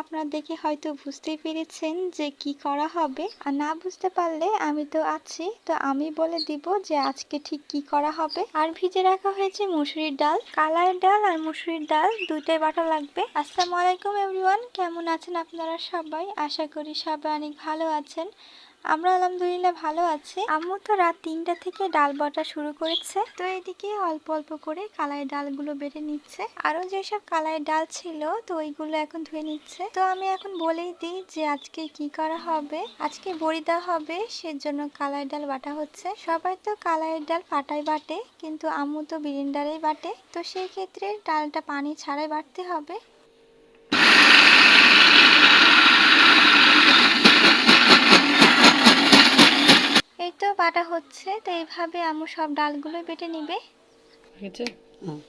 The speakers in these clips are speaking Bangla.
আপনারা দেখে হয়তো বুঝতেই পেরেছেন যে কি করা হবে। আর না বুঝতে পারলে আমি তো আছি, তো আমি বলে দিব যে আজকে ঠিক কি করা হবে। আর ভিজে রাখা হয়েছে মুসুরির ডাল। কালার ডাল আর মুসুরির ডাল দুটোই বাটা লাগবে। আসসালামু আলাইকুম এভরিওয়ান, কেমন আছেন আপনারা সবাই? আশা করি সবাই অনেক ভালো আছেন। আমরা আলহামদুলিল্লাহ ভালো আছি। আম্মু তো রাত তিনটা থেকে ডাল বাটা শুরু করেছে। তো এদিকে অল্প অল্প করে কালাই ডালগুলো বেটে নিচ্ছে। আরও যেসব কালাই ডাল ছিল, তো ওইগুলো এখন ধুয়ে নিচ্ছে। তো আমি এখন বলেই দিই যে আজকে কি করা হবে। আজকে বড়ি দেওয়া হবে, সেজন্য কালাই ডাল বাটা হচ্ছে। সবাই তো কালাইয়ের ডাল পাটাই বাটে, কিন্তু আম্মু তো বিরিন্ডারেই বাটে। তো সেই ক্ষেত্রে ডালটা পানি ছাড়াই বাটতে হবে। তো বাটা হচ্ছে তো এইভাবে আমু সব ডালগুলো বেটে নিবে। হয়েছে? কালাই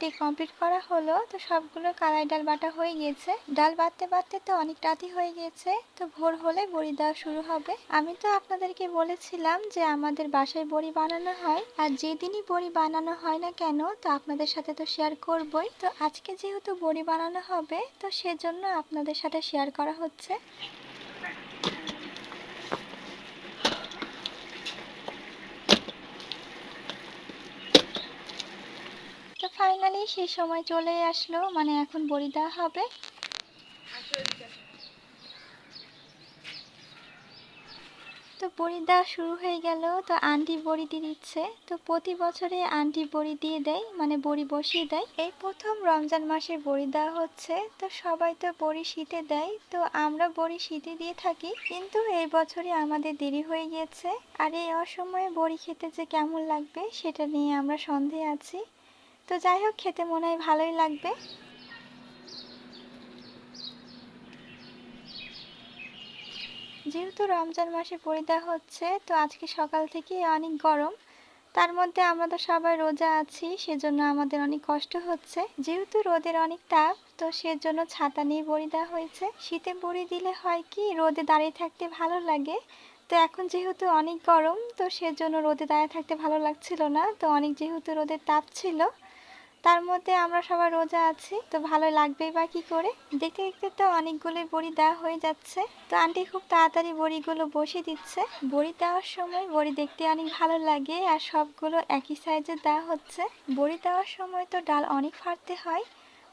ডাল কমপ্লিট করা হলো, তো সবগুলো কালাই ডাল বাটা হয়ে গিয়েছে। ডাল বাটতে বাটতে তো অনেক রাতই হয়ে গিয়েছে, তো ভোর হলে বড়ি দেওয়া শুরু হবে। আমি তো আপনাদেরকে বলেছিলাম যে আমাদের বাসায় বড়ি বানানো হয়, আর যেদিনই বড়ি বানানো হয় না কেন, তো আপনাদের সাথে তো শেয়ার করবই। তো আজকে যেহেতু বড়ি বানানো হবে, তো সেজন্য আপনাদের সাথে শেয়ার করা হচ্ছে। ফাইনালি সেই সময় চলে আসলো মানে এখন বড়ি দেওয়া হবে। তো বড়ি দেওয়া শুরু হয়ে গেল, তো আন্টি বড়ি দিয়ে দিচ্ছে। তো প্রতি বছরে আন্টি বড়ি দিয়ে দেয় মানে বড়ি বসিয়ে দেয়। এই প্রথম রমজান মাসে বড়ি দেওয়া হচ্ছে, তো সবাই তো বড়ি শীতে দেয়। তো আমরা বড়ি শীতে দিয়ে থাকি, কিন্তু এই বছরে আমাদের দেরি হয়ে গিয়েছে। আর এই অসময়ে বড়ি খেতে যে কেমন লাগবে, সেটা নিয়ে আমরা সন্দেহে আছি। তো যাই হোক, খেতে মনে হয় ভালোই লাগবে। যেহেতু রমজান মাসে পরিদা হচ্ছে, তো আজকে সকাল থেকে অনেক গরম। তার মধ্যে আমরা তো সবাই রোজা আছি, সেজন্য আমাদের অনেক কষ্ট হচ্ছে। যেহেতু রোদের অনেক তাপ, তো সেজন্য ছাতা নিয়ে বড়ি দেওয়া হয়েছে। শীতে বড়ি দিলে হয় কি, রোদে দাঁড়িয়ে থাকতে ভালো লাগে। তো এখন যেহেতু অনেক গরম, তো সেজন্য রোদে দাঁড়িয়ে থাকতে ভালো লাগছিল না। তো অনেক যেহেতু রোদের তাপ ছিল তার মধ্যে আমরা সবাই রোজা আছি, তো ভালো লাগবেই বা কি করে? দেখতে দেখতে তো অনেকগুলো বড়ি দেওয়া হয়ে যাচ্ছে। তো আন্টি খুব তাড়াতাড়ি বড়িগুলো বসিয়ে দিচ্ছে। বড়ি দেওয়ার সময় বড়ি দেখতে অনেক ভালো লাগে আর সবগুলো একই সাইজে দেওয়া হচ্ছে। বড়ি দেওয়ার সময় তো ডাল অনেক ফাটতে হয়।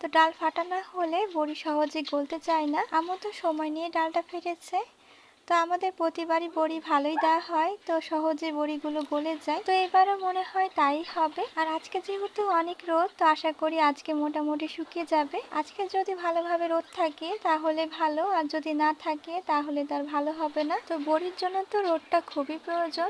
তো ডাল ফাটা না হলে বড়ি সহজে গলতে চায় না। আমার তো সময় নিয়ে ডালটা ফেটেছে। তো আমাদের প্রতিবারই বড়ি ভালোই দেওয়া হয়, তো সহজে বড়িগুলো গলে যায়। তো এবারও মনে হয় তাই হবে। আর আজকে যেহেতু অনেক রোদ, তো আশা করি আজকে মোটামুটি শুকিয়ে যাবে। আজকে যদি ভালোভাবে রোদ থাকে, তাহলে ভালো। আর যদি না থাকে, তাহলে তার ভালো হবে না। তো বড়ির জন্য তো রোদটা খুবই প্রয়োজন।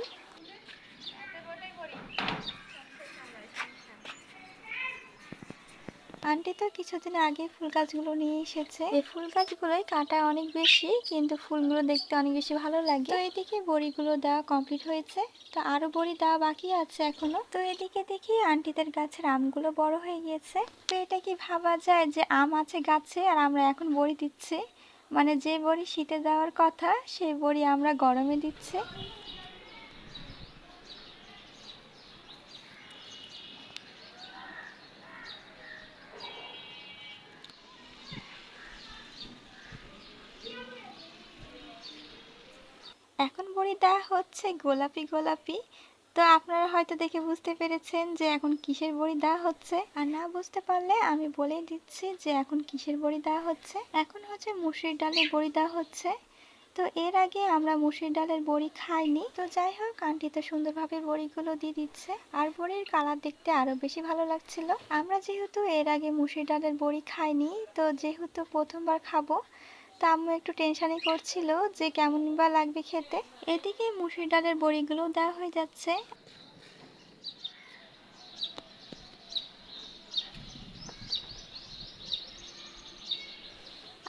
আন্টি তো কিছুদিন আগে ফুল গাছগুলো নিয়ে এসেছে। এই ফুল গাছগুলোই কাটা অনেক বেশি কিন্তু ফুলগুলো দেখতে অনেক বেশি ভালো লাগে। তো এদিকে বড়িগুলো দেওয়া কমপ্লিট হয়েছে। তো আরও বড়ি দেওয়া বাকি আছে এখনও। তো এদিকে দেখি আন্টিদের গাছের আমগুলো বড় হয়ে গিয়েছে। তো এটা কি ভাবা যায় যে আম আছে গাছে আর আমরা এখন বড়ি দিচ্ছি? মানে যে বড়ি শীতে দেওয়ার কথা সেই বড়ি আমরা গরমে দিচ্ছি। এখন হচ্ছে গোলাপি গোলাপি। তো আপনারা হয়তো দেখে বুঝতে পেরেছেন যে এখন কিসের বড়ি দেওয়া হচ্ছে। আর না বুঝতে পারলে আমি বলেই দিচ্ছি যে এখন কিসের বড়ি দেওয়া হচ্ছে। এখন হচ্ছে মুসুরির ডালের বড়ি দেওয়া হচ্ছে। তো এর আগে আমরা মুসুরির ডালের বড়ি খাইনি। তো যাই হোক, আন্টি তো সুন্দরভাবে বড়িগুলো দিয়ে দিচ্ছে। আর বড়ির কালার দেখতে আরও বেশি ভালো লাগছিল। আমরা যেহেতু এর আগে মুসুরির ডালের বড়ি খাইনি, তো যেহেতু প্রথমবার খাব তা আম্মু একটু টেনশনই করছিল যে কেমন বা লাগবে খেতে। এদিকে মুসুর ডালের বড়িগুলো দেওয়া হয়ে যাচ্ছে।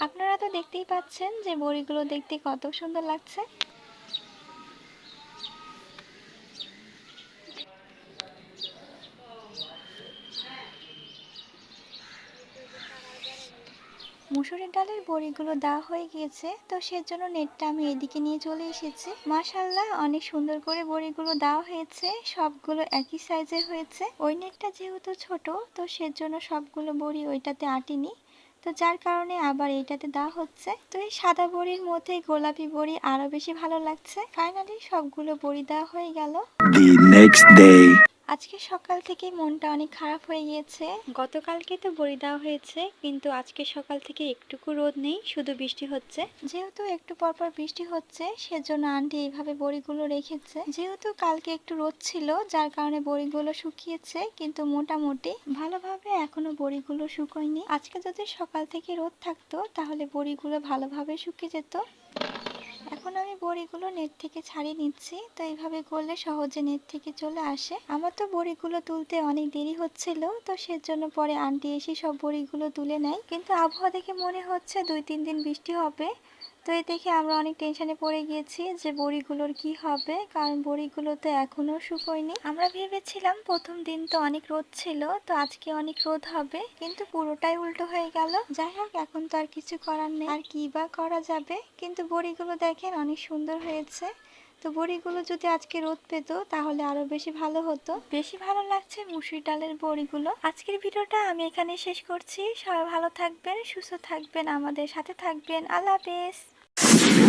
আপনারা তো দেখতেই পাচ্ছেন যে বড়িগুলো দেখতে কত সুন্দর লাগছে। মুসুরির ডালের বড়িগুলো দেওয়া হয়ে গিয়েছে, তো সেজন্য নেটটা আমি এদিকে নিয়ে চলে এসেছি। মাশাল্লাহ অনেক সুন্দর করে বড়িগুলো দেওয়া হয়েছে, সবগুলো একই সাইজের হয়েছে। ওই নেটটা যেহেতু ছোট, তো সেজন্য সবগুলো বড়ি ওইটাতে আটিনি। তো যার কারণে আবার এইটাতে দেওয়া হচ্ছে। তো এই সাদা বড়ির মধ্যে গোলাপি বড়ি আরও বেশি ভালো লাগছে। ফাইনালি সবগুলো বড়ি দেওয়া হয়ে গেল. আজকে সকাল থেকে মনটা অনেক খারাপ হয়ে গিয়েছে। গতকালকে তো বড়ি দেওয়া হয়েছে, কিন্তু আজকে সকাল থেকে একটুকু রোদ নেই, শুধু বৃষ্টি হচ্ছে। যেহেতু একটু পরপর বৃষ্টি হচ্ছে, সেজন্য আন্টি এইভাবে বড়িগুলো রেখেছে। যেহেতু কালকে একটু রোদ ছিল, যার কারণে বড়িগুলো শুকিয়েছে, কিন্তু মোটামুটি ভালোভাবে এখনও বড়িগুলো শুকোয়নি। আজকে যদি সকাল থেকে রোদ থাকতো, তাহলে বড়িগুলো ভালোভাবে শুকিয়ে যেত। এখন আমি বড়িগুলো নেট থেকে ছাড়িয়ে নিচ্ছি, তো এইভাবে করলে সহজে নেট থেকে চলে আসে। আমার তো বড়িগুলো তুলতে অনেক দেরি হচ্ছিল, তো সেজন্য পরে আন্টি এসে সব বড়িগুলো তুলে নেয়। কিন্তু আবহাওয়া দেখে মনে হচ্ছে দুই তিন দিন বৃষ্টি হবে। তো এই দেখে আমরা অনেক টেনশনে পড়ে গিয়েছি যে বড়িগুলোর কি হবে? কারণ বড়িগুলো তো এখনও শুকোয়নি আমরা ভেবেছিলাম প্রথম দিন তো অনেক রোদ ছিল, তো আজকে অনেক রোদ হবে। কিন্তু পুরোটাই উল্টো হয়ে গেল। যাই হোক, এখন তো আর কিছু করার নেই। আর কি বা করা যাবে? কিন্তু বড়িগুলো দেখেন অনেক সুন্দর হয়েছে। তো বড়িগুলো যদি আজকে রোদ পেত, তাহলে আরও বেশি ভালো হতো। বেশি ভালো লাগছে মুসুর ডালের বড়িগুলো। আজকের ভিডিওটা আমি এখানে শেষ করছি। সবাই ভালো থাকবেন, সুস্থ থাকবেন, আমাদের সাথে থাকবেন। আল্লাহ হাফেজ। you